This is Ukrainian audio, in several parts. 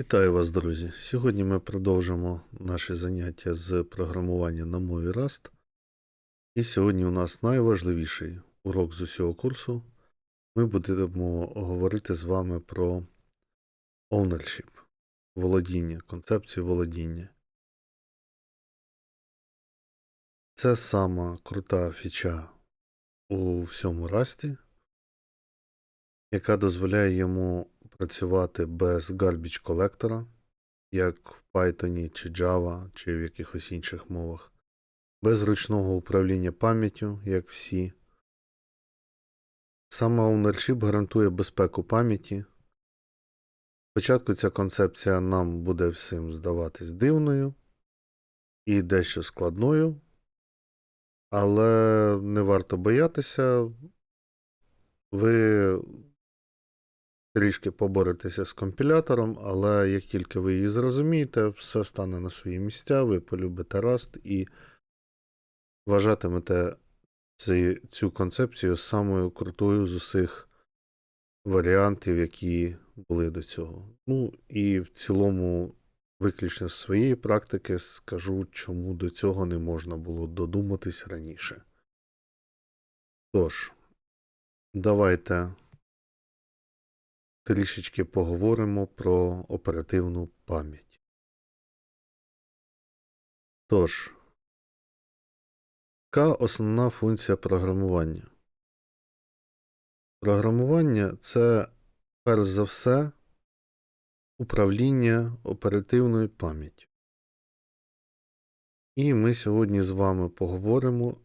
Вітаю вас, друзі! Сьогодні ми продовжимо наше заняття з програмування на мові Rust. І сьогодні у нас найважливіший урок з усього курсу. Ми будемо говорити з вами про ownership, володіння, концепцію володіння. Це сама крута фіча у всьому Rust, яка дозволяє йому працювати без garbage колектора, як в Python чи Java, чи в якихось інших мовах, без ручного управління пам'яттю, як всі. Саме ownership гарантує безпеку пам'яті. Спочатку ця концепція нам буде всім здаватись дивною і дещо складною, але не варто боятися. Ви трішки поборетеся з компілятором, але як тільки ви її зрозумієте, все стане на свої місця, ви полюбите Rust і вважатимете цю, цю концепцію самою крутою з усіх варіантів, які були до цього. Ну і в цілому, виключно з своєї практики, скажу, чому до цього не можна було додуматись раніше. Тож, давайте трішечки поговоримо про оперативну пам'ять. Тож, яка основна функція програмування? Програмування це, перш за все, управління оперативною пам'яттю. І ми сьогодні з вами поговоримо,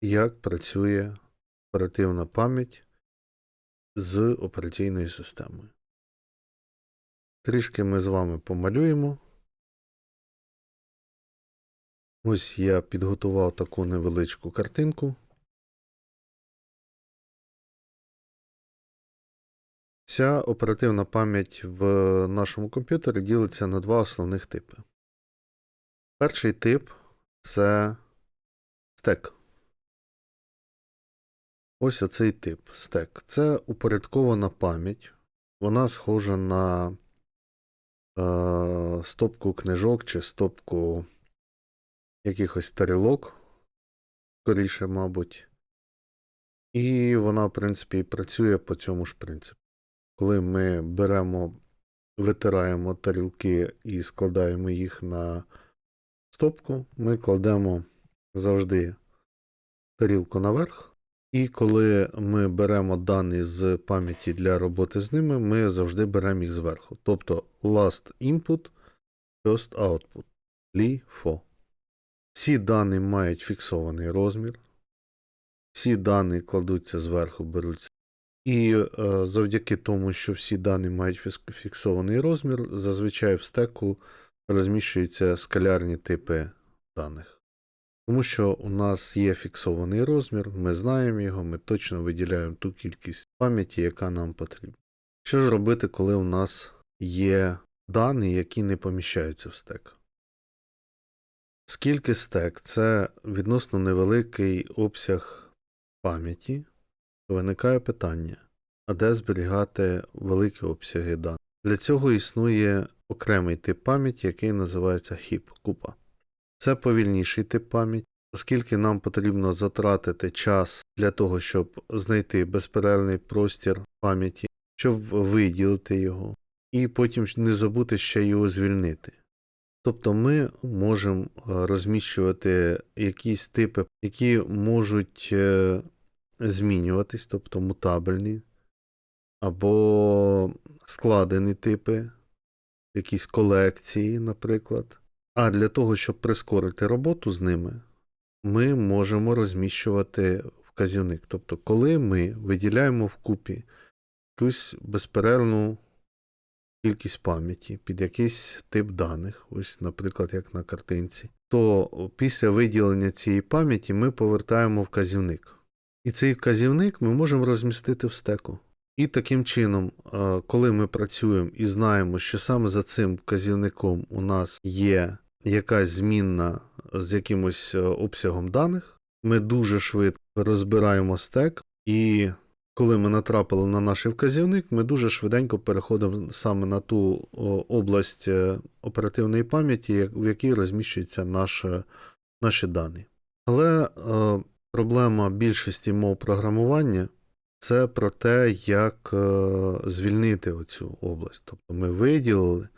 як працює оперативна пам'ять з операційною системою. Трішки ми з вами помалюємо. Ось я підготував таку невеличку картинку. Ця оперативна пам'ять в нашому комп'ютері ділиться на два основних типи. Перший тип це стек. Ось оцей тип стек. Це упорядкована пам'ять. Вона схожа на е, стопку книжок чи стопку якихось тарілок, скоріше, мабуть. І вона, в принципі, працює по цьому ж принципу. Коли ми беремо, витираємо тарілки і складаємо їх на стопку, ми кладемо завжди тарілку наверх. І коли ми беремо дані з пам'яті для роботи з ними, ми завжди беремо їх зверху. Тобто last input, first output, LIFO. Всі дані мають фіксований розмір. Всі дані кладуться зверху, беруться. І е, завдяки тому, що всі дані мають фіксований розмір, зазвичай в стеку розміщуються скалярні типи даних. Тому що у нас є фіксований розмір, ми знаємо його, ми точно виділяємо ту кількість пам'яті, яка нам потрібна. Що ж робити, коли у нас є дані, які не поміщаються в стек? Скільки стек це відносно невеликий обсяг пам'яті, виникає питання, а де зберігати великі обсяги даних? Для цього існує окремий тип пам'яті, який називається HIP купа. Це повільніший тип пам'яті, оскільки нам потрібно затратити час для того, щоб знайти безперервний простір пам'яті, щоб виділити його, і потім не забути ще його звільнити. Тобто ми можемо розміщувати якісь типи, які можуть е, змінюватись, тобто мутабельні, або складені типи, якісь колекції, наприклад. А для того, щоб прискорити роботу з ними, ми можемо розміщувати вказівник. Тобто, коли ми виділяємо вкупі якусь безперервну кількість пам'яті під якийсь тип даних, ось, наприклад, як на картинці, то після виділення цієї пам'яті ми повертаємо вказівник. І цей вказівник ми можемо розмістити в стеку. І таким чином, коли ми працюємо і знаємо, що саме за цим вказівником у нас є якась змінна з якимось обсягом даних, ми дуже швидко розбираємо стек і коли ми натрапили на наш вказівник, ми дуже швиденько переходимо саме на ту область е, оперативної пам'яті, в якій розміщуються наші, наші дані. Але е, проблема більшості мов програмування це про те, як е, звільнити оцю область. Тобто ми виділили,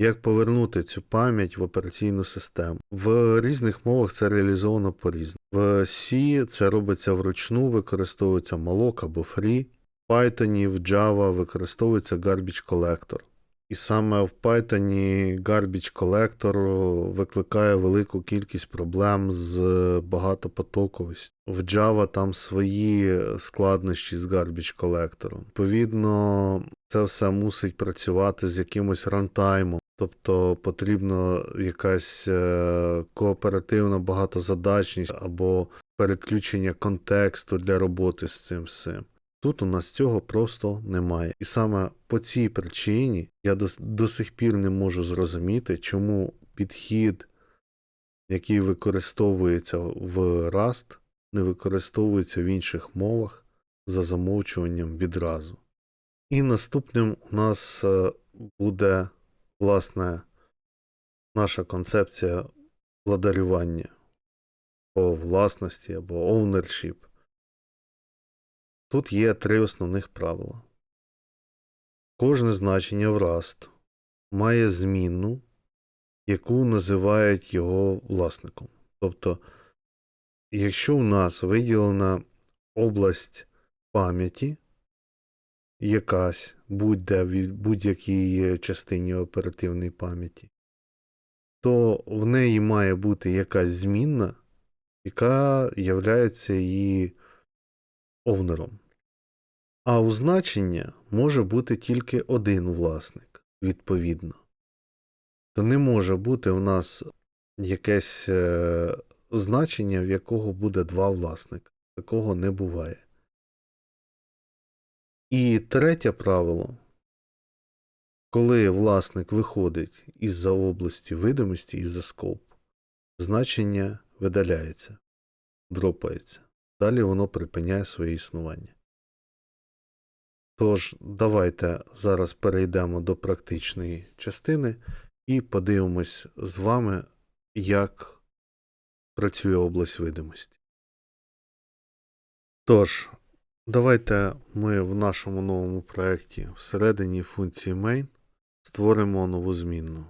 як повернути цю пам'ять в операційну систему. В різних мовах це реалізовано по-різному. В C це робиться вручну, використовується malloc або free. В Python, в Java використовується garbage collector. І саме в Python garbage collector викликає велику кількість проблем з багатопотоковістю. В Java там свої складнощі з garbage collector. Відповідно, це все мусить працювати з якимось рантаймом. Тобто потрібна якась е, кооперативна багатозадачність або переключення контексту для роботи з цим всім. Тут у нас цього просто немає. І саме по цій причині я до, до сих пір не можу зрозуміти, чому підхід, який використовується в Rust, не використовується в інших мовах за замовчуванням відразу. І наступним у нас е, буде, власне, наша концепція владарювання по власності або ownership. Тут є три основних правила. Кожне значення в Rust має змінну, яку називають його власником. Тобто, якщо у нас виділена область пам'яті, якась будь-де в будь-якій частині оперативної пам'яті, то в неї має бути якась змінна, яка являється її овнером. А у значення може бути тільки один власник, відповідно. То не може бути у нас якесь е, значення, в якого буде два власника. Такого не буває. І третє правило. Коли власник виходить із-за області видимості, із-за скоп, значення видаляється, дропається. Далі воно припиняє своє існування. Тож, давайте зараз перейдемо до практичної частини і подивимось з вами, як працює область видимості. Тож, давайте ми в нашому новому проєкті всередині функції main створимо нову змінну.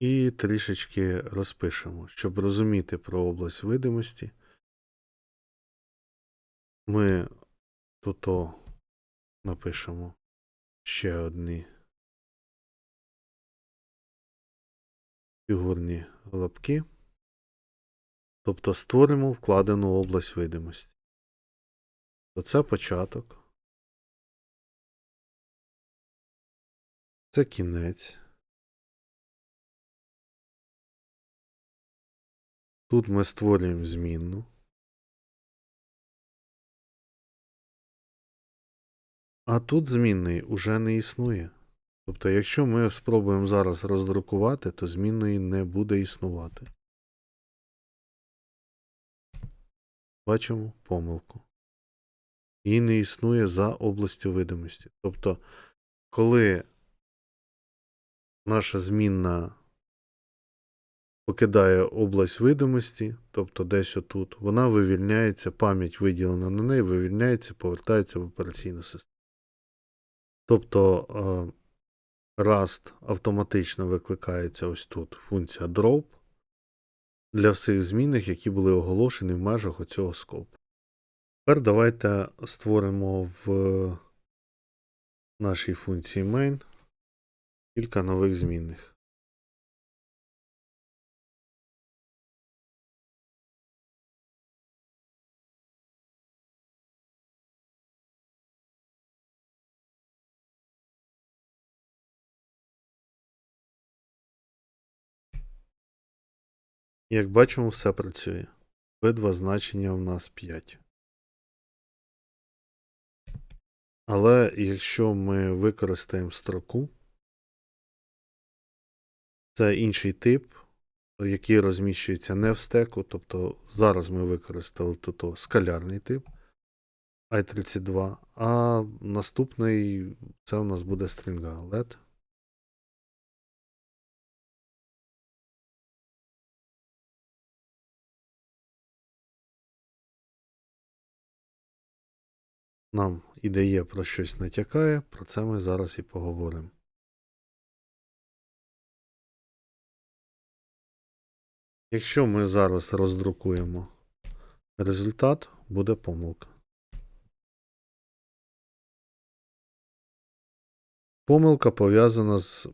І трішечки розпишемо, щоб розуміти про область видимості. Ми тут напишемо ще одні фігурні лапки. Тобто створимо вкладену область видимості. Оце початок. Це кінець. Тут ми створюємо змінну. А тут змінної уже не існує. Тобто, якщо ми спробуємо зараз роздрукувати, то змінної не буде існувати. Бачимо помилку. Її не існує за областю видимості. Тобто, коли наша змінна покидає область видимості, тобто десь отут, вона вивільняється, пам'ять виділена на неї, вивільняється, повертається в операційну систему. Тобто е, Rust автоматично викликається ось тут функція drop для всіх змінних, які були оголошені в межах оцього скопу. Тепер давайте створимо в нашій функції main кілька нових змінних. Як бачимо, все працює. Обидва значення у нас 5. Але якщо ми використаємо строку, це інший тип, який розміщується не в стеку. Тобто зараз ми використали тут скалярний тип. i32, а наступний це у нас буде стрінга LED. Нам ідея про щось натякає, про це ми зараз і поговоримо. Якщо ми зараз роздрукуємо результат, буде помилка. Помилка пов'язана з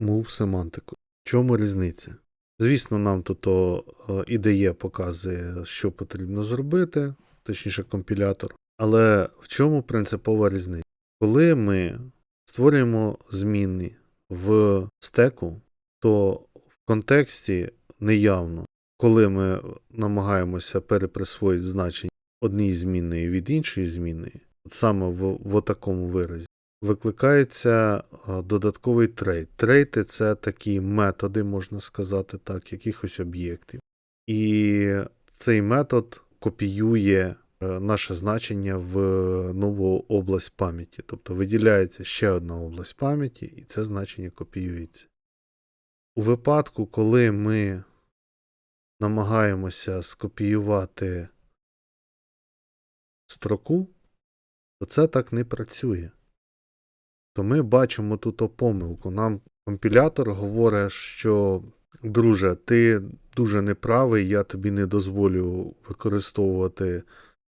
move семантикою. В чому різниця? Звісно, нам тут IDE показує, що потрібно зробити, точніше компілятор. Але в чому принципова різниця? Коли ми створюємо зміни в стеку, то в контексті неявно, коли ми намагаємося переприсвоїти значення однієї змінної від іншої зміни, саме в, в такому виразі, викликається додатковий трейд. Трейти це такі методи, можна сказати так, якихось об'єктів. І цей метод копіює наше значення в нову область пам'яті. Тобто виділяється ще одна область пам'яті, і це значення копіюється. У випадку, коли ми намагаємося скопіювати строку, то це так не працює. То ми бачимо тут помилку. Нам компілятор говорить, що, друже, ти дуже неправий, я тобі не дозволю використовувати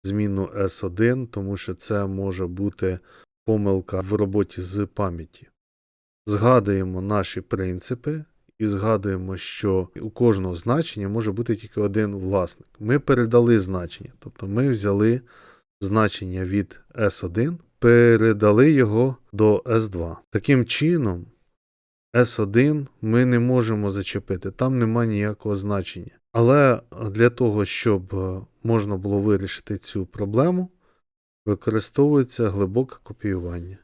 зміну S1, тому що це може бути помилка в роботі з пам'яті. Згадуємо наші принципи і згадуємо, що у кожного значення може бути тільки один власник. Ми передали значення, тобто ми взяли значення від S1, передали його до S2. Таким чином, S1 ми не можемо зачепити, там немає ніякого значення. Але для того, щоб е, можна було вирішити цю проблему, використовується глибоке копіювання.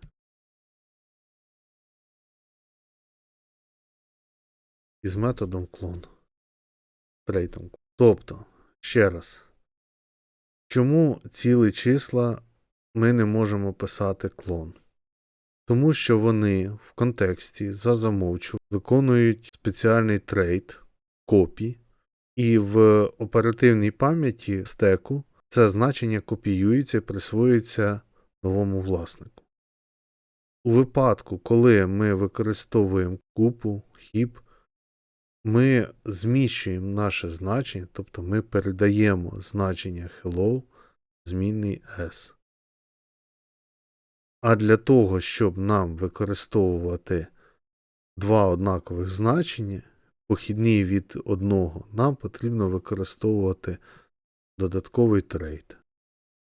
із методом клон. Трейтом. Тобто, ще раз, чому цілі числа ми не можемо писати клон? Тому що вони в контексті за замовчу виконують спеціальний трейд копій, і в оперативній пам'яті стеку це значення копіюється і присвоюється новому власнику. У випадку, коли ми використовуємо купу, хіп, ми зміщуємо наше значення, тобто ми передаємо значення hello змінний s. А для того, щоб нам використовувати два однакових значення, похідні від одного, нам потрібно використовувати додатковий трейд.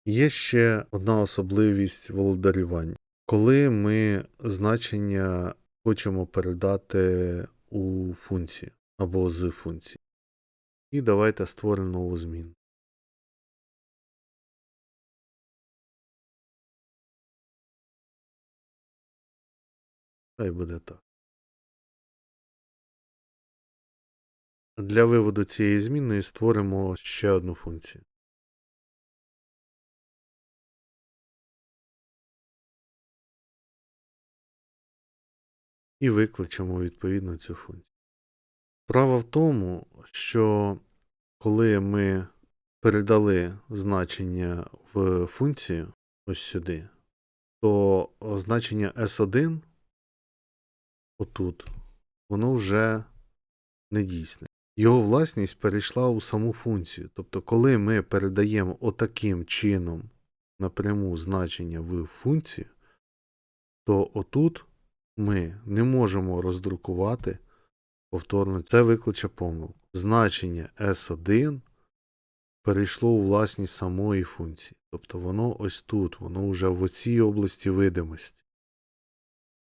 Є ще одна особливість володарювання. Коли ми значення хочемо передати у функцію або з функції. І давайте створимо нову зміну. Хай буде так. Для виводу цієї зміни створимо ще одну функцію. І викличемо відповідно цю функцію. Справа в тому, що коли ми передали значення в функцію ось сюди, то значення S1 отут, воно вже не дійсне. Його власність перейшла у саму функцію. Тобто, коли ми передаємо отаким чином напряму значення в функцію, то отут ми не можемо роздрукувати повторно. Це викличе помилку. Значення S1 перейшло у власність самої функції. Тобто воно ось тут, воно вже в оцій області видимості.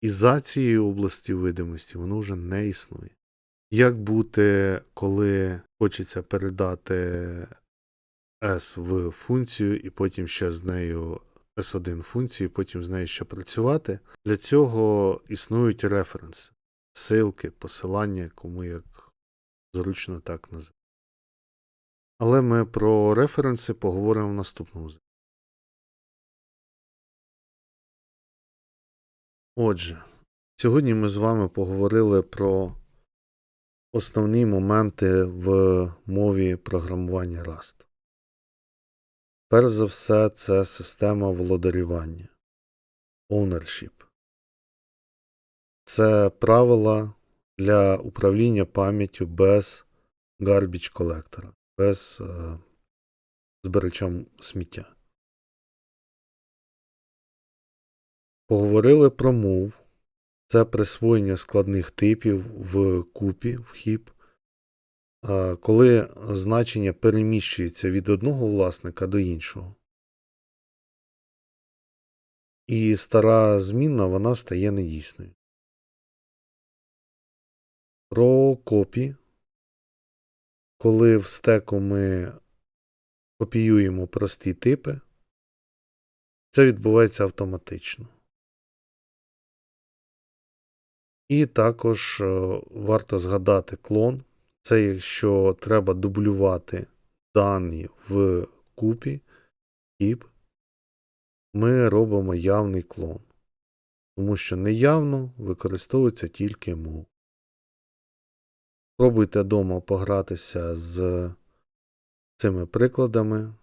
І за цією областю видимості воно вже не існує. Як бути, коли хочеться передати S в функцію, і потім ще з нею S1 функцію, і потім з нею ще працювати? Для цього існують референси, ссилки, посилання, кому як зручно так називати. Але ми про референси поговоримо в наступному Отже, сьогодні ми з вами поговорили про основні моменти в мові програмування Rust. Перш за все, це система володарювання ownership. Це правила для управління пам'яттю без garbage колектора, без е, збирача сміття. Поговорили про move. Це присвоєння складних типів в купі, в хіп, коли значення переміщується від одного власника до іншого. І стара змінна вона стає недійсною. Про копі. Коли в стеку ми копіюємо прості типи, це відбувається автоматично. І також е, варто згадати клон. Це якщо треба дублювати дані в купі, кіп, ми робимо явний клон. Тому що неявно використовується тільки мов. Спробуйте вдома погратися з цими прикладами.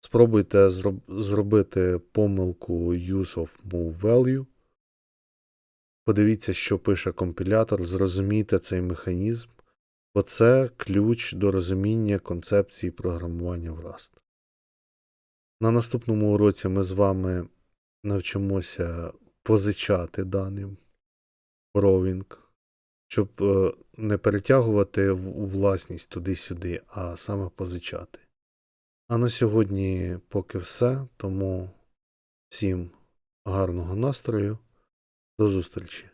Спробуйте зроб- зробити помилку use of move value. Подивіться, що пише компілятор, зрозумійте цей механізм, бо це ключ до розуміння концепції програмування в Rust. На наступному уроці ми з вами навчимося позичати в Roving, щоб е, не перетягувати власність туди-сюди, а саме позичати. А на сьогодні поки все, тому всім гарного настрою. До зустрічі!